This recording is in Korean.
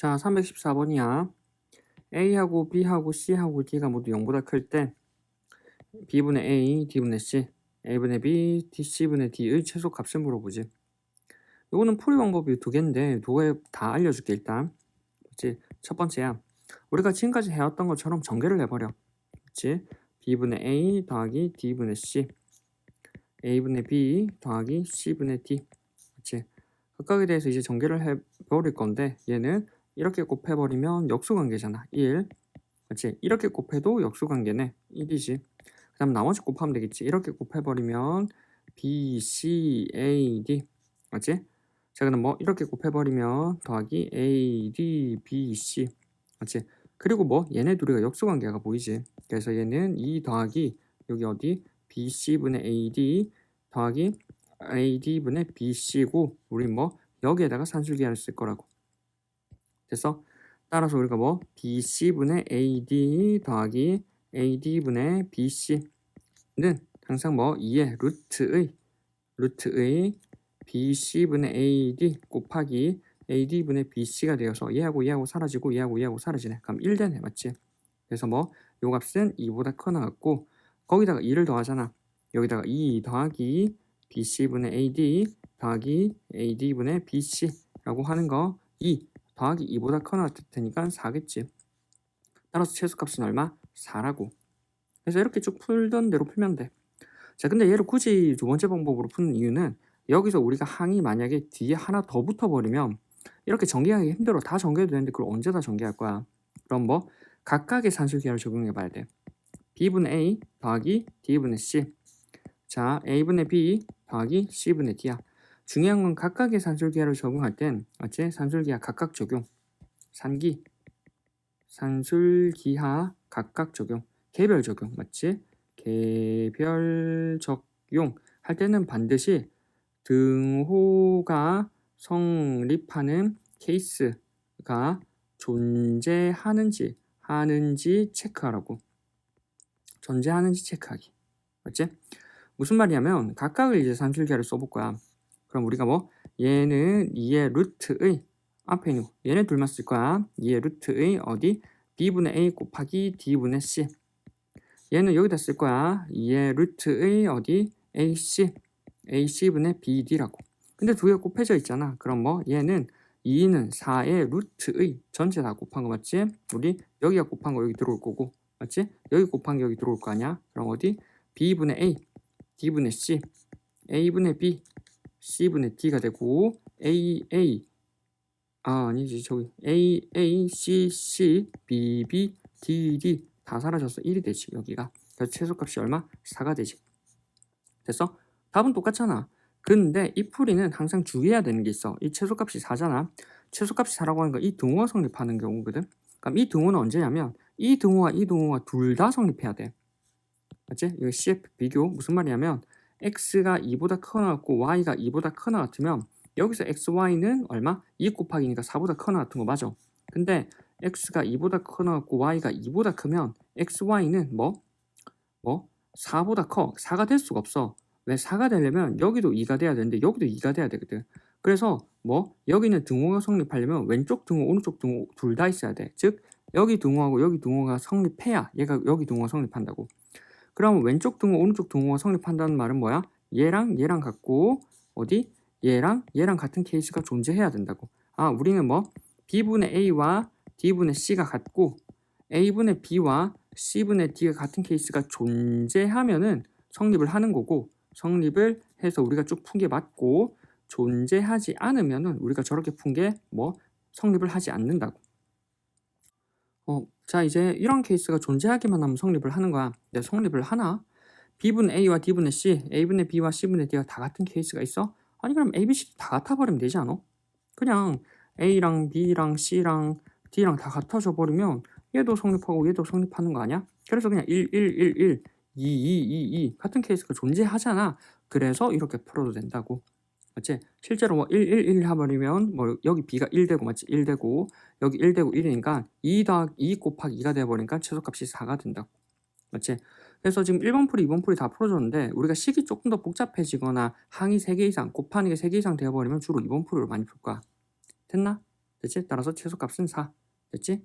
자, 314번이야. A하고 B하고 C하고 D가 모두 0보다 클 때 B분의 A, D분의 C, A분의 B, D, C분의 D의 최소값을 물어보지. 요거는 풀이 방법이 두 개인데 두 개 다 알려줄게 일단. 그치? 첫 번째야. 우리가 지금까지 해왔던 것처럼 전개를 해버려. 그치? B분의 A 더하기 D분의 C A분의 B 더하기 C분의 D 그치? 각각에 대해서 이제 전개를 해버릴 건데 얘는 이렇게 곱해버리면 역수관계잖아. 1 그치? 이렇게 곱해도 역수관계네. 1이지. 그 다음 나머지 곱하면 되겠지. 이렇게 곱해버리면 B, C, A, D. 맞지? 자 그럼 뭐 이렇게 곱해버리면 더하기 A, D, B, C. 맞지? 그리고 뭐 얘네 둘이가 역수관계가 보이지? 그래서 얘는 2 더하기 여기 어디? BC분의 AD 더하기 AD분의 BC고 우리 뭐 여기에다가 산술기하를 쓸 거라고 됐어? 따라서 우리가 뭐 BC분의 AD 더하기 AD분의 BC는 항상 뭐 2의 루트의 루트의 BC분의 AD 곱하기 AD분의 BC가 되어서 얘하고 얘하고 사라지고 얘하고 얘하고 사라지네. 그럼 1 되네. 맞지? 그래서 뭐 요 값은 2보다 커 나왔고 거기다가 2를 더하잖아. 여기다가 2 더하기 BC분의 AD 더하기 AD분의 BC라고 하는 거 2 더하기 2보다 커 나왔을 테니까 4겠지. 따라서 최소값은 얼마? 4라고. 그래서 이렇게 쭉 풀던 대로 풀면 돼. 자, 근데 얘를 굳이 두 번째 방법으로 푸는 이유는 여기서 우리가 항이 만약에 뒤에 하나 더 붙어버리면 이렇게 전개하기 힘들어. 다 전개해도 되는데 그걸 언제 다 전개할 거야? 그럼 뭐 각각의 산술기하를 적용해 봐야 돼. B분의 A 더하기 D분의 C. 자, A분의 B 더하기 C분의 D야. 중요한 건 각각의 산술기하를 적용할 땐 어째 산술기하 각각 적용. 산기. 산술기하 각각 적용. 개별 적용. 맞지? 개별 적용 할 때는 반드시 등호가 성립하는 케이스가 존재하는지 하는지 체크하라고. 존재하는지 체크하기. 맞지? 무슨 말이냐면 각각을 이제 산술기하를 써볼 거야. 그럼 우리가 뭐 얘는 2의 루트의 앞에 있는 거 얘네 둘만 쓸 거야. 2의 루트의 어디 b분의 a 곱하기 d분의 c 얘는 여기다 쓸 거야. 2의 루트의 어디 ac ac분의 bd라고. 근데 두 개가 곱해져 있잖아. 그럼 뭐 얘는 2는 4의 루트의 전체 다 곱한 거 맞지? 우리 여기가 곱한 거 여기 들어올 거고 맞지? 여기 곱한 게 여기 들어올 거 아니야? 그럼 어디? b분의 a, d분의 c, a분의 b, c분의 d가 되고 a, a 아 아니지 저기 a, a, c, c, b, b, d, d 다 사라져서 1이 되지 여기가 그래서 최소값이 얼마? 4가 되지 됐어? 답은 똑같잖아 근데 이 풀이는 항상 주의해야 되는 게 있어. 이 최소값이 4잖아. 최소값이 4라고 하는 건 이 등호가 성립하는 경우거든. 그럼 이 등호는 언제냐면 이 등호와 이 등호가 둘 다 성립해야 돼. 맞지? 이거 CF 비교 무슨 말이냐면 x가 2보다 커 나왔고 y가 2보다 커 나왔으면 여기서 xy는 얼마? 2 곱하기니까 4보다 커 나왔던 거 맞아. 근데 x가 2보다 커 나왔고 y가 2보다 크면 xy는 뭐? 뭐? 4보다 커. 4가 될 수가 없어. 왜 4가 되려면 여기도 2가 돼야 되는데 여기도 2가 돼야 되거든. 그래서 뭐 여기는 등호가 성립하려면 왼쪽 등호, 오른쪽 등호 둘 다 있어야 돼. 즉 여기 등호하고 여기 등호가 성립해야 얘가 여기 등호가 성립한다고. 그러면 왼쪽 등호, 오른쪽 등호가 성립한다는 말은 뭐야? 얘랑 얘랑 같고 어디? 얘랑 얘랑 같은 케이스가 존재해야 된다고. 아, 우리는 뭐 B분의 A와 D분의 C가 같고 A분의 B와 C분의 D가 같은 케이스가 존재하면은 성립을 하는 거고 성립을 해서 우리가 쭉 푼 게 맞고 존재하지 않으면은 우리가 저렇게 푼 게 뭐 성립을 하지 않는다고. 어, 자 이제 이런 케이스가 존재하기만 하면 성립을 하는 거야. 근데 성립을 하나? B분의 A와 D분의 C, A분의 B와 C분의 D가 다 같은 케이스가 있어? 아니 그럼 A, B, C 다 같아버리면 되지 않아? 그냥 A랑 B랑 C랑 D랑 다 같아져 버리면 얘도 성립하고 얘도 성립하는 거 아니야? 그래서 그냥 1, 1, 1, 1 2, 2, 2, 2 같은 케이스가 존재하잖아. 그래서 이렇게 풀어도 된다고. 맞지? 실제로 뭐 1, 1, 1 해버리면 뭐 여기 b가 1 되고 맞지? 1 되고 여기 1 되고 1이니까 2 더하기 2 곱하기 2가 되어버리니까 최소값이 4가 된다고. 맞지? 그래서 지금 1번 풀이, 2번 풀이 다 풀어줬는데 우리가 식이 조금 더 복잡해지거나 항이 3개 이상, 곱하는 게 3개 이상 되어버리면 주로 2번 풀이로 많이 풀 거야. 됐나? 됐지? 따라서 최소값은 4. 됐지?